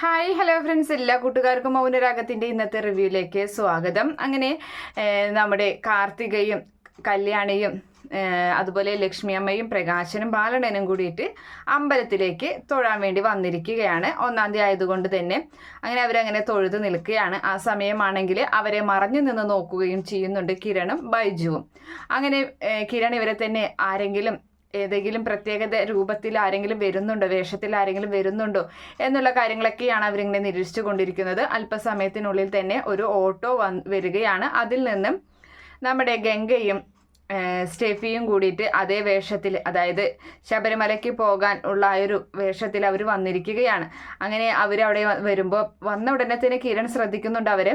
Hi hello friends എല്ലാ കൂട്ടുകാർക്കും മൗനരാഗത്തിന്റെ ഇന്നത്തെ റിവ്യൂയിലേക്ക് സ്വാഗതം. അങ്ങനെ നമ്മുടെ കാർത്തികയും കല്യാണിയും അതുപോലെ ലക്ഷ്മി അമ്മയും പ്രകാശനും ബാലണനും കൂടിയിട്ട് അമ്പലത്തിലേക്ക് തൊഴാൻ വേണ്ടി വന്നിരിക്കുകയാണ്. ഒന്നാം തീയതി ആയതുകൊണ്ട് തന്നെ അങ്ങനെ അവരങ്ങനെ തൊഴുത് നിൽക്കുകയാണ്. ആ സമയമാണെങ്കിൽ അവരെ മറഞ്ഞു നിന്ന് നോക്കുകയും ചെയ്യുന്നുണ്ട് കിരണും ബൈജുവും. അങ്ങനെ കിരൺ ഇവരെ തന്നെ ആരെങ്കിലും ഏതെങ്കിലും പ്രത്യേകത രൂപത്തിൽ ആരെങ്കിലും വരുന്നുണ്ടോ? വേഷത്തിൽ ആരെങ്കിലും വരുന്നുണ്ടോ? എന്നുള്ള കാര്യങ്ങളൊക്കെയാണ് അവരിങ്ങനെ നിരീക്ഷിച്ചു കൊണ്ടിരിക്കുന്നത്. അല്പസമയത്തിനുള്ളിൽ തന്നെ ഒരു ഓട്ടോ വന്ന് വരികയാണ്. അതിൽ നിന്നും നമ്മുടെ ഗംഗയും സ്റ്റെഫിയും കൂടിയിട്ട് അതേ വേഷത്തിൽ അതായത് ശബരിമലയ്ക്ക് പോകാൻ ഉള്ള ആ ഒരു വേഷത്തിൽ അവർ വന്നിരിക്കുകയാണ്. അങ്ങനെ അവരവിടെ വരുമ്പോൾ വന്ന ഉടനെ തന്നെ കിരൺ ശ്രദ്ധിക്കുന്നുണ്ട് അവരെ.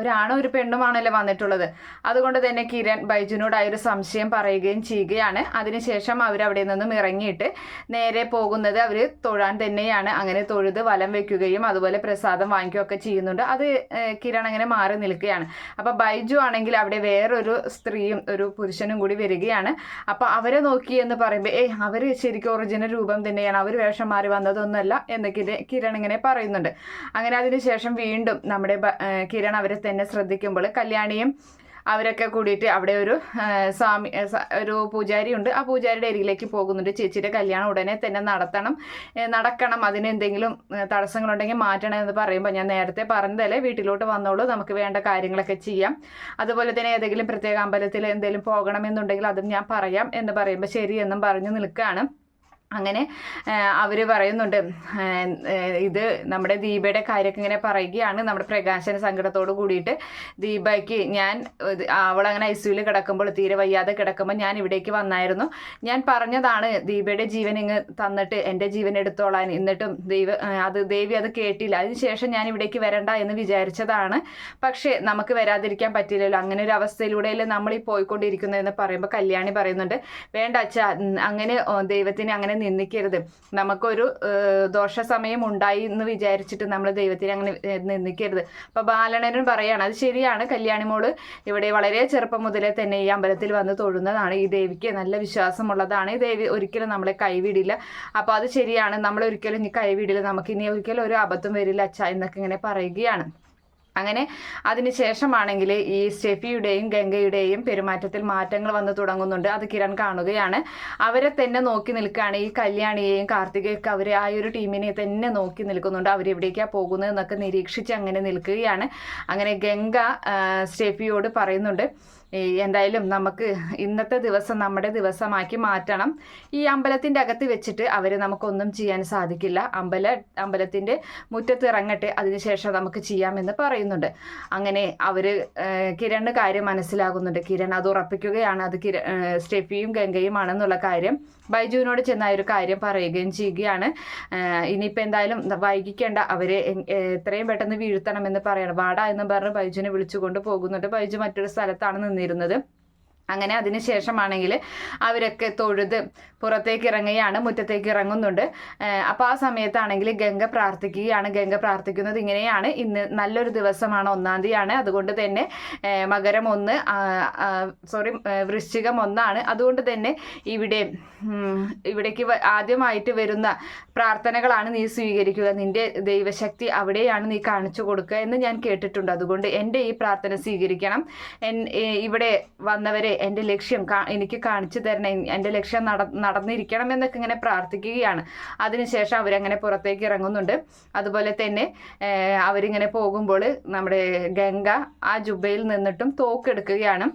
ഒരാണും ഒരു പെണ്ണുമാണല്ലോ വന്നിട്ടുള്ളത്. അതുകൊണ്ട് തന്നെ കിരൺ ബൈജുനോട് ആ ഒരു സംശയം പറയുകയും ചെയ്യുകയാണ്. അതിനുശേഷം അവരവിടെ നിന്നും ഇറങ്ങിയിട്ട് നേരെ പോകുന്നത് അവർ തൊഴാൻ തന്നെയാണ്. അങ്ങനെ തൊഴുത് വലം വെക്കുകയും അതുപോലെ പ്രസാദം വാങ്ങിക്കുകയൊക്കെ ചെയ്യുന്നുണ്ട്. അത് കിരൺ അങ്ങനെ മാറി നിൽക്കുകയാണ്. അപ്പോൾ ബൈജു ആണെങ്കിൽ അവിടെ വേറൊരു സ്ത്രീയും ഒരു പുരുഷനും കൂടി വരികയാണ്. അപ്പോൾ അവരെ നോക്കി എന്ന് പറയുമ്പോൾ ഏയ് അവർ ശരിക്കും ഒറിജിനൽ രൂപം തന്നെയാണ്. അവർ വേഷം മാറി വന്നതൊന്നുമല്ല എന്ന് കിരൺ ഇങ്ങനെ പറയുന്നുണ്ട്. അങ്ങനെ അതിനുശേഷം വീണ്ടും നമ്മുടെ കിരൺ അവരെ തന്നെ ശ്രദ്ധിക്കുമ്പോൾ കല്യാണിയും അവരൊക്കെ കൂടിയിട്ട് അവിടെ ഒരു സ്വാമി ഒരു പൂജാരി ഉണ്ട് ആ പൂജാരിയുടെ അരികിലേക്ക് പോകുന്നുണ്ട്. ചേച്ചിയുടെ കല്യാണം ഉടനെ തന്നെ നടത്തണം. നടക്കണം. അതിന് എന്തെങ്കിലും തടസ്സങ്ങളുണ്ടെങ്കിൽ മാറ്റണം എന്ന് പറയുമ്പോൾ ഞാൻ നേരത്തെ പറഞ്ഞതല്ലേ വീട്ടിലോട്ട് വന്നോളൂ. നമുക്ക് വേണ്ട കാര്യങ്ങളൊക്കെ ചെയ്യാം. അതുപോലെ തന്നെ ഏതെങ്കിലും പ്രത്യേക അമ്പലത്തിൽ എന്തെങ്കിലും പോകണമെന്നുണ്ടെങ്കിൽ അതും ഞാൻ പറയാം എന്ന് പറയുമ്പോൾ ശരി എന്നും പറഞ്ഞു നിൽക്കുകയാണ്. അങ്ങനെ അവർ പറയുന്നുണ്ട് ഇത് നമ്മുടെ ദീപയുടെ കാര്യമൊക്കെ ഇങ്ങനെ പറയുകയാണ്. നമ്മുടെ പ്രകാശന സങ്കടത്തോട് കൂടിയിട്ട് ദീപയ്ക്ക് ഞാൻ അവളങ്ങനെ ഐ സിയുയിൽ കിടക്കുമ്പോൾ തീരെ വയ്യാതെ കിടക്കുമ്പോൾ ഞാൻ ഇവിടേക്ക് വന്നായിരുന്നു. ഞാൻ പറഞ്ഞതാണ് ദീപയുടെ ജീവൻ ഇങ്ങ് തന്നിട്ട് എന്റെ ജീവൻ എടുത്തോളാൻ. എന്നിട്ടും ദൈവ അത് ദേവി അത് കേട്ടില്ല. അതിനുശേഷം ഞാൻ ഇവിടേക്ക് വരണ്ട എന്ന് വിചാരിച്ചതാണ്. പക്ഷേ നമുക്ക് വരാതിരിക്കാൻ പറ്റില്ലല്ലോ. അങ്ങനെ ഒരു അവസ്ഥയിലൂടെയല്ലേ നമ്മൾ ഈ പോയിക്കൊണ്ടിരിക്കുന്നതെന്ന് പറയുമ്പോൾ കല്യാണി പറയുന്നുണ്ട് വേണ്ട അച്ഛ അങ്ങനെ ദൈവത്തിന് അങ്ങനെ നിന്ദിക്കരുത്. നമുക്കൊരു ദോഷ സമയം ഉണ്ടായി എന്ന് വിചാരിച്ചിട്ട് നമ്മൾ ദൈവത്തിന് അങ്ങനെ നിന്ദിക്കരുത്. അപ്പൊ ബാലണനും പറയാണ് അത് ശരിയാണ്. കല്യാണിമോൾ ഇവിടെ വളരെ ചെറുപ്പം മുതലേ തന്നെ ഈ അമ്പലത്തിൽ വന്ന് തൊഴുന്നതാണ്. ഈ ദേവിക്ക് നല്ല വിശ്വാസമുള്ളതാണ്. ഈ ദേവി ഒരിക്കലും നമ്മളെ കൈവിടില്ല. അപ്പൊ അത് ശരിയാണ്. നമ്മൾ ഒരിക്കലും ഇനി കൈവിടില്ല. നമുക്ക് ഇനി ഒരിക്കലും ഒരു അബദ്ധം വരില്ല. അച്ഛ എന്നൊക്കെ ഇങ്ങനെ പറയുകയാണ്. അങ്ങനെ അതിനുശേഷമാണെങ്കിൽ ഈ സ്റ്റെഫിയുടെയും ഗംഗയുടെയും പെരുമാറ്റത്തിൽ മാറ്റങ്ങൾ വന്ന് തുടങ്ങുന്നുണ്ട്. അത് കിരൺ കാണുകയാണ്. അവരെ തന്നെ നോക്കി നിൽക്കുകയാണ്. ഈ കല്യാണിയെയും കാർത്തികയൊക്കെ അവരെ ആ ഒരു ടീമിനെ തന്നെ നോക്കി നിൽക്കുന്നുണ്ട്. അവരെവിടേക്കാണ് പോകുന്നത് എന്നൊക്കെ നിരീക്ഷിച്ച് അങ്ങനെ നിൽക്കുകയാണ്. അങ്ങനെ ഗംഗ സ്റ്റെഫിയോട് പറയുന്നുണ്ട്. എന്തായാലും നമുക്ക് ഇന്നത്തെ ദിവസം നമ്മുടെ ദിവസമാക്കി മാറ്റണം. ഈ അമ്പലത്തിന്റെ അകത്ത് വെച്ചിട്ട് അവർ നമുക്കൊന്നും ചെയ്യാൻ സാധിക്കില്ല. അമ്പല അമ്പലത്തിന്റെ മുറ്റത്ത് ഇറങ്ങട്ടെ അതിനുശേഷം നമുക്ക് ചെയ്യാമെന്ന് പറയുന്നുണ്ട്. അങ്ങനെ അവർ കിരണ് കാര്യം മനസ്സിലാകുന്നുണ്ട്. കിരൺ അത് ഉറപ്പിക്കുകയാണ്. അത് കിര സ്റ്റെഫിയും ഗംഗയുമാണെന്നുള്ള കാര്യം. ബൈജുവിനോട് ചെന്ന ഒരു കാര്യം പറയുകയും ചെയ്യുകയാണ്. ഇനിയിപ്പോൾ എന്തായാലും വൈകിക്കേണ്ട അവരെ എത്രയും പെട്ടെന്ന് വീഴ്ത്തണമെന്ന് പറയണം. വാടാ എന്ന് പറഞ്ഞ് ബൈജുവിനെ വിളിച്ചുകൊണ്ട് പോകുന്നുണ്ട്. ബൈജു മറ്റൊരു സ്ഥലത്താണ് നിന്നിരുന്നത് അങ്ങനെ അതിനുശേഷമാണെങ്കിൽ അവരൊക്കെ തൊഴുത് പുറത്തേക്ക് ഇറങ്ങുകയാണ് മുറ്റത്തേക്ക് ഇറങ്ങുന്നുണ്ട് അപ്പോൾ ആ സമയത്താണെങ്കിൽ ഗംഗ പ്രാർത്ഥിക്കുകയാണ്. ഗംഗ പ്രാർത്ഥിക്കുന്നത് ഇങ്ങനെയാണ്. ഇന്ന് നല്ലൊരു ദിവസമാണ് ഒന്നാം തീയതിയാണ്. അതുകൊണ്ട് തന്നെ മകരം ഒന്ന് സോറി വൃശ്ചികം ഒന്നാണ്. അതുകൊണ്ട് തന്നെ ഇവിടെ ഇവിടേക്ക് ആദ്യമായിട്ട് വരുന്ന പ്രാർത്ഥനകളാണ് നീ സ്വീകരിക്കുക. നിന്റെ ദൈവശക്തി അവിടെയാണ് നീ കാണിച്ചു കൊടുക്കുക എന്ന് ഞാൻ കേട്ടിട്ടുണ്ട്. അതുകൊണ്ട് എന്റെ ഈ പ്രാർത്ഥന സ്വീകരിക്കണം. ഇവിടെ വന്നവരെ എന്റെ ലക്ഷ്യം എനിക്ക് കാണിച്ചു തരണം. എന്റെ ലക്ഷ്യം നട നടന്നിരിക്കണം എന്നൊക്കെ ഇങ്ങനെ പ്രാർത്ഥിക്കുകയാണ്. അതിനുശേഷം അവരങ്ങനെ പുറത്തേക്ക് ഇറങ്ങുന്നുണ്ട്. അതുപോലെ തന്നെ അവരിങ്ങനെ പോകുമ്പോൾ നമ്മുടെ ഗംഗ ആ ജുബയിൽ നിന്നിട്ടും തോക്കെടുക്കുകയാണ്.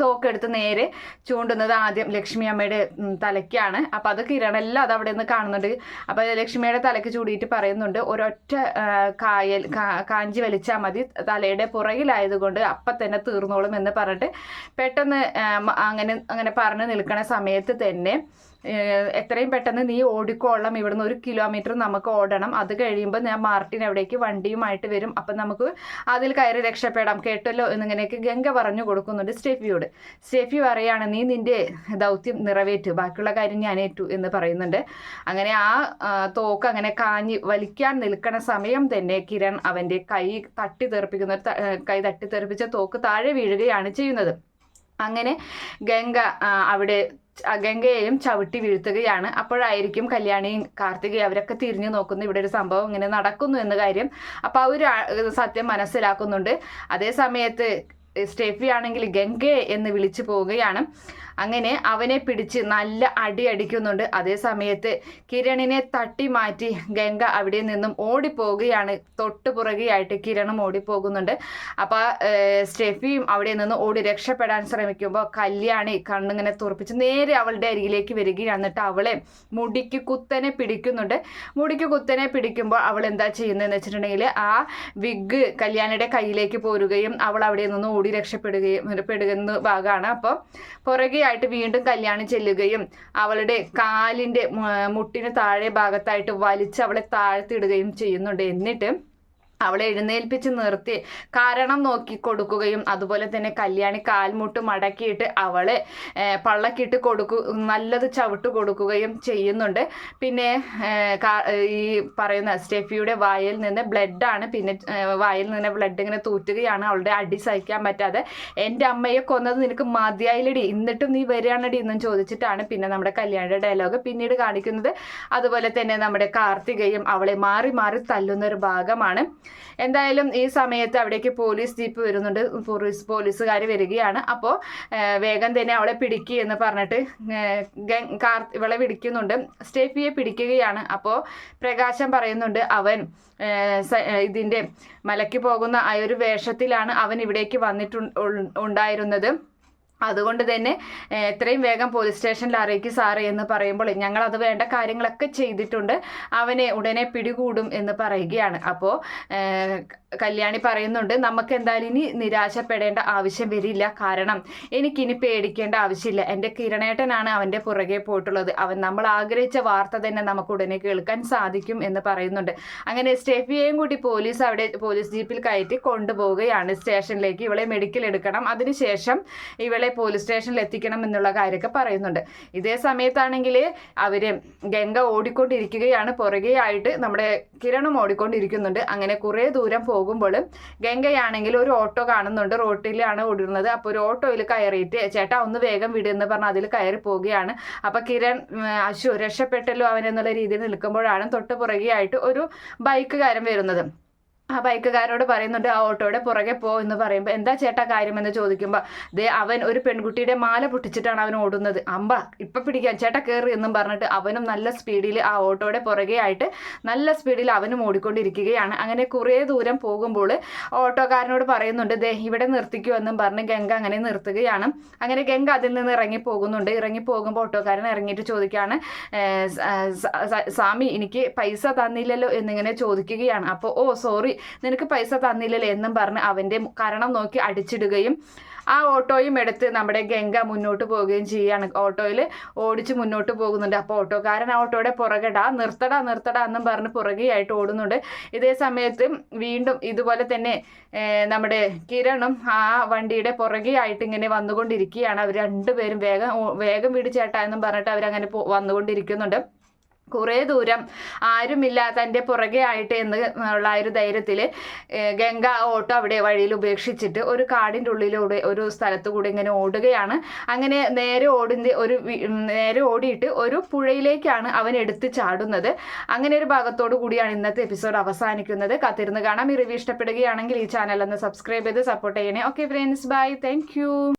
തോക്കെടുത്ത് നേരെ ചൂണ്ടുന്നത് ആദ്യം ലക്ഷ്മി അമ്മയുടെ തലയ്ക്കാണ്. അപ്പോൾ അത് കിരണെല്ലാം അത് അവിടെ നിന്ന് കാണുന്നുണ്ട്. അപ്പോൾ ലക്ഷ്മിയുടെ തലയ്ക്ക് ചൂടിയിട്ട് പറയുന്നുണ്ട് ഒരൊറ്റ കായൽ കാഞ്ചി വലിച്ചാൽ മതി. തലയുടെ പുറകിലായതുകൊണ്ട് അപ്പം തന്നെ തീർന്നോളും എന്ന് പറഞ്ഞിട്ട് പെട്ടെന്ന് അങ്ങനെ അങ്ങനെ പറഞ്ഞു നിൽക്കണ സമയത്ത് തന്നെ എത്രയും പെട്ടെന്ന് നീ ഓടിക്കോളാം ഇവിടുന്ന് ഒരു കിലോമീറ്റർ നമുക്ക് ഓടണം. അത് കഴിയുമ്പോൾ ഞാൻ മാർട്ടിൻ അവിടേക്ക് വണ്ടിയുമായിട്ട് വരും. അപ്പം നമുക്ക് അതിൽ കയറി രക്ഷപ്പെടാം. കേട്ടല്ലോ എന്നിങ്ങനെയൊക്കെ ഗംഗ പറഞ്ഞു കൊടുക്കുന്നുണ്ട് സ്റ്റെഫിയോട്. സ്റ്റെഫി പറയാണ് നീ നിന്റെ ദൗത്യം നിറവേറ്റു. ബാക്കിയുള്ള കാര്യം ഞാൻ ഏറ്റു എന്ന് പറയുന്നുണ്ട്. അങ്ങനെ ആ തോക്ക് അങ്ങനെ കാഞ്ഞി വലിക്കാൻ നിൽക്കണ സമയം തന്നെ കിരൺ അവന്റെ കൈ തട്ടി തെറിപ്പിക്കുന്ന കൈ തട്ടി തെറിപ്പിച്ച തോക്ക് താഴെ വീഴുകയാണ് ചെയ്യുന്നത്. അങ്ങനെ ഗംഗ അവിടെ ഗംഗയെയും ചവിട്ടി വീഴ്ത്തുകയാണ്. അപ്പോഴായിരിക്കും കല്യാണിയും കാർത്തികയും അവരൊക്കെ തിരിഞ്ഞു നോക്കുന്നു ഇവിടെ ഒരു സംഭവം ഇങ്ങനെ നടക്കുന്നു എന്ന കാര്യം. അപ്പോൾ ഒരു സത്യം മനസ്സിലാക്കുന്നുണ്ട്. അതേ സമയത്ത് സ്റ്റെഫി ആണെങ്കിൽ ഗംഗെ എന്ന് വിളിച്ചു പോവുകയാണ്. അങ്ങനെ അവനെ പിടിച്ച് നല്ല അടി അടിക്കുന്നുണ്ട്. അതേ സമയത്ത് കിരണിനെ തട്ടി മാറ്റി ഗംഗ അവിടെ നിന്നും ഓടിപ്പോവുകയാണ്. തൊട്ട് പുറകെയായിട്ട് കിരണും ഓടിപ്പോകുന്നുണ്ട്. അപ്പോൾ സ്റ്റെഫിയും അവിടെ നിന്ന് ഓടി രക്ഷപ്പെടാൻ ശ്രമിക്കുമ്പോൾ കല്യാണി കണ്ണിങ്ങനെ തുറപ്പിച്ച് നേരെ അവളുടെ അരികിലേക്ക് വരികയാണ്. എന്നിട്ട് അവളെ മുടിക്ക് കുത്തനെ പിടിക്കുന്നുണ്ട്. മുടിക്ക് കുത്തനെ പിടിക്കുമ്പോൾ അവൾ എന്താ ചെയ്യുന്നതെന്ന് വെച്ചിട്ടുണ്ടെങ്കിൽ ആ വിഗ് കല്യാണിയുടെ കയ്യിലേക്ക് പോരുകയും അവൾ അവിടെ നിന്ന് ഓടി രക്ഷപ്പെടുകയും പെടുന്ന ഭാഗമാണ്. അപ്പോൾ പുറകെയായിട്ട് വീണ്ടും കല്യാണം ചെല്ലുകയും അവളുടെ കാലിന്റെ മുട്ടിന് താഴെ ഭാഗത്തായിട്ട് വലിച്ച് അവളെ താഴ്ത്തിയിടുകയും ചെയ്യുന്നുണ്ട്. എന്നിട്ട് അവളെ എഴുന്നേൽപ്പിച്ച് നിർത്തി. കാരണം നോക്കി കൊടുക്കുകയും അതുപോലെ തന്നെ കല്യാണി കാൽമുട്ട് മടക്കിയിട്ട് അവളെ പള്ളക്കിട്ട് കൊടുക്കു നല്ലത് ചവിട്ട് കൊടുക്കുകയും ചെയ്യുന്നുണ്ട്. പിന്നെ ഈ പറയുന്ന സ്റ്റെഫിയുടെ വായിൽ നിന്ന് ബ്ലഡാണ് പിന്നെ വായിൽ നിന്ന് ബ്ലഡ് ഇങ്ങനെ തൂറ്റുകയാണ്. അവളുടെ അടി സഹിക്കാൻ പറ്റാതെ. എന്റെ അമ്മയെ കൊന്നത് നിനക്ക് മതിയായില്ലടി. എന്നിട്ടും നീ വരികയാണടി എന്നും ചോദിച്ചിട്ടാണ് പിന്നെ നമ്മുടെ കല്യാണിയുടെ ഡയലോഗ് പിന്നീട് കാണിക്കുന്നത്. അതുപോലെ തന്നെ നമ്മുടെ കാർത്തികയും അവളെ മാറി മാറി തല്ലുന്ന ഒരു ഭാഗമാണ്. എന്തായാലും ഈ സമയത്ത് അവിടേക്ക് പോലീസ് ജീപ്പ് വരുന്നുണ്ട്. പോലീസ് പോലീസുകാർ വരികയാണ്. അപ്പോൾ വേഗം തന്നെ അവളെ പിടിക്കുക എന്ന് പറഞ്ഞിട്ട് കാർ ഇവളെ പിടിക്കുന്നുണ്ട് സ്റ്റേഫിയെ പിടിക്കുകയാണ്. അപ്പോൾ പ്രകാശം പറയുന്നുണ്ട് അവൻ ഇതിന്റെ മലയ്ക്ക് പോകുന്ന ആ ഒരു വേഷത്തിലാണ് അവൻ ഇവിടേക്ക് വന്നിട്ടു ഉണ്ടായിരുന്നത്. അതുകൊണ്ട് തന്നെ എത്രയും വേഗം പോലീസ് സ്റ്റേഷനിൽ അറിയിക്കും സാറേ എന്ന് പറയുമ്പോൾ ഞങ്ങൾ അത് വേണ്ട കാര്യങ്ങളൊക്കെ ചെയ്തിട്ടുണ്ട്. അവനെ ഉടനെ പിടികൂടും എന്ന് പറയുകയാണ്. അപ്പോൾ കല്യാണി പറയുന്നുണ്ട് നമുക്ക് എന്തായാലും ഇനി നിരാശപ്പെടേണ്ട ആവശ്യം വരില്ല. കാരണം എനിക്കിനി പേടിക്കേണ്ട ആവശ്യമില്ല. എന്റെ കിരണേട്ടനാണ് അവന്റെ പുറകെ പോയിട്ടുള്ളത്. അവൻ നമ്മൾ ആഗ്രഹിച്ച വാർത്ത തന്നെ നമുക്ക് ഉടനെ കേൾക്കാൻ സാധിക്കും എന്ന് പറയുന്നുണ്ട്. അങ്ങനെ സ്റ്റെഫിയെയും കൂടി പോലീസ് അവിടെ പോലീസ് ജീപ്പിൽ കയറ്റി കൊണ്ടുപോവുകയാണ്. സ്റ്റേഷനിലേക്ക് ഇവളെ മെഡിക്കൽ എടുക്കണം. അതിനുശേഷം ഇവളെ പോലീസ് സ്റ്റേഷനിൽ എത്തിക്കണം എന്നുള്ള കാര്യമൊക്കെ പറയുന്നുണ്ട്. ഇതേ സമയത്താണെങ്കിൽ അവർ ഗംഗ ഓടിക്കൊണ്ടിരിക്കുകയാണ്. പുറകെയായിട്ട് നമ്മുടെ കിരണം ഓടിക്കൊണ്ടിരിക്കുന്നുണ്ട്. അങ്ങനെ കുറേ ദൂരം പോകുമ്പോൾ ഗംഗയാണെങ്കിൽ ഒരു ഓട്ടോ കാണുന്നുണ്ട്. റോട്ടിലാണ് ഓടുന്നത്. അപ്പോൾ ഒരു ഓട്ടോയിൽ കയറിയിട്ട് ചേട്ടാ ഒന്ന് വേഗം വിടുമെന്ന് പറഞ്ഞ് അതിൽ കയറി പോവുകയാണ്. അപ്പോൾ കിരൺ അശു രക്ഷപ്പെട്ടല്ലോ അവനെന്നുള്ള രീതിയിൽ നിൽക്കുമ്പോഴാണ് തൊട്ട് പുറകെയായിട്ട് ഒരു ബൈക്കുകാരൻ വരുന്നത്. ആ ബൈക്കുകാരോട് പറയുന്നുണ്ട് ആ ഓട്ടോയുടെ പുറകെ പോ എന്ന് പറയുമ്പോൾ എന്താ ചേട്ടാ കാര്യമെന്ന് ചോദിക്കുമ്പോൾ ദേ അവൻ ഒരു പെൺകുട്ടിയുടെ മാല പൊട്ടിച്ചിട്ടാണ് അവൻ ഓടുന്നത്. അമ്പ ഇപ്പം പിടിക്കാൻ. ചേട്ടാ കയറി എന്നും പറഞ്ഞിട്ട് അവനും നല്ല സ്പീഡിൽ ആ ഓട്ടോയുടെ പുറകെ ആയിട്ട് നല്ല സ്പീഡിൽ അവനും ഓടിക്കൊണ്ടിരിക്കുകയാണ്. അങ്ങനെ കുറേ ദൂരം പോകുമ്പോൾ ഓട്ടോക്കാരനോട് പറയുന്നുണ്ട് ദേ ഇവിടെ നിർത്തിക്കൂ എന്നും പറഞ്ഞ് ഗംഗ അങ്ങനെ നിർത്തുകയാണ്. അങ്ങനെ ഗംഗ അതിൽ നിന്ന് ഇറങ്ങി പോകുന്നുണ്ട്. ഇറങ്ങി പോകുമ്പോൾ ഓട്ടോക്കാരൻ ഇറങ്ങിയിട്ട് ചോദിക്കുകയാണ് "ഏ, സ- സ- സ- സ്വാമി എനിക്ക് പൈസ തന്നില്ലല്ലോ എന്നിങ്ങനെ ചോദിക്കുകയാണ്. അപ്പോൾ ഓ സോറി നിനക്ക് പൈസ തന്നില്ലല്ലോ എന്നും പറഞ്ഞ് അവന്റെ കാരണം നോക്കി അടിച്ചിടുകയും ആ ഓട്ടോയും എടുത്ത് നമ്മുടെ ഗംഗ മുന്നോട്ട് പോവുകയും ചെയ്യുകയാണ് ഓട്ടോയിൽ ഓടിച്ച് മുന്നോട്ട് പോകുന്നുണ്ട്. അപ്പോൾ ഓട്ടോക്കാരൻ ആ ഓട്ടോയുടെ പുറകെടാ നിർത്തടാ നിർത്തടാ എന്നും പറഞ്ഞ് പുറകെയായിട്ട് ഓടുന്നുണ്ട്. ഇതേ സമയത്ത് വീണ്ടും ഇതുപോലെ തന്നെ നമ്മുടെ കിരണും ആ വണ്ടിയുടെ പുറകെയായിട്ട് ഇങ്ങനെ വന്നുകൊണ്ടിരിക്കുകയാണ്. അവർ രണ്ടുപേരും വേഗം വേഗം വീട് ചേട്ടാ എന്നും പറഞ്ഞിട്ട് അവരങ്ങനെ വന്നുകൊണ്ടിരിക്കുന്നുണ്ട്. കുറേ ദൂരം ആരുമില്ല തന്റെ പുറകെ ആയിട്ട് എന്ന് ഉള്ള ഒരു ധൈര്യത്തിൽ ഗംഗ ഓട്ടോ അവിടെ വഴിയിൽ ഉപേക്ഷിച്ചിട്ട് ഒരു കാടിന്റെ ഉള്ളിലൂടെ ഒരു സ്ഥലത്ത് കൂടി ഇങ്ങനെ ഓടുകയാണ്. അങ്ങനെ നേരെ ഓടിന്റെ ഒരു നേരെ ഓടിയിട്ട് ഒരു പുഴയിലേക്കാണ് അവൻ എടുത്ത് ചാടുന്നത്. അങ്ങനെ ഒരു ഭാഗത്തോടു കൂടിയാണ് ഇന്നത്തെ എപ്പിസോഡ് അവസാനിക്കുന്നത്. കാത്തിരുന്ന് കാണാം. ഈ റിവ്യൂ ഇഷ്ടപ്പെടുകയാണെങ്കിൽ ഈ ചാനൽ ഒന്ന് സബ്സ്ക്രൈബ് ചെയ്ത് സപ്പോർട്ട് ചെയ്യണേ. Okay friends bye thank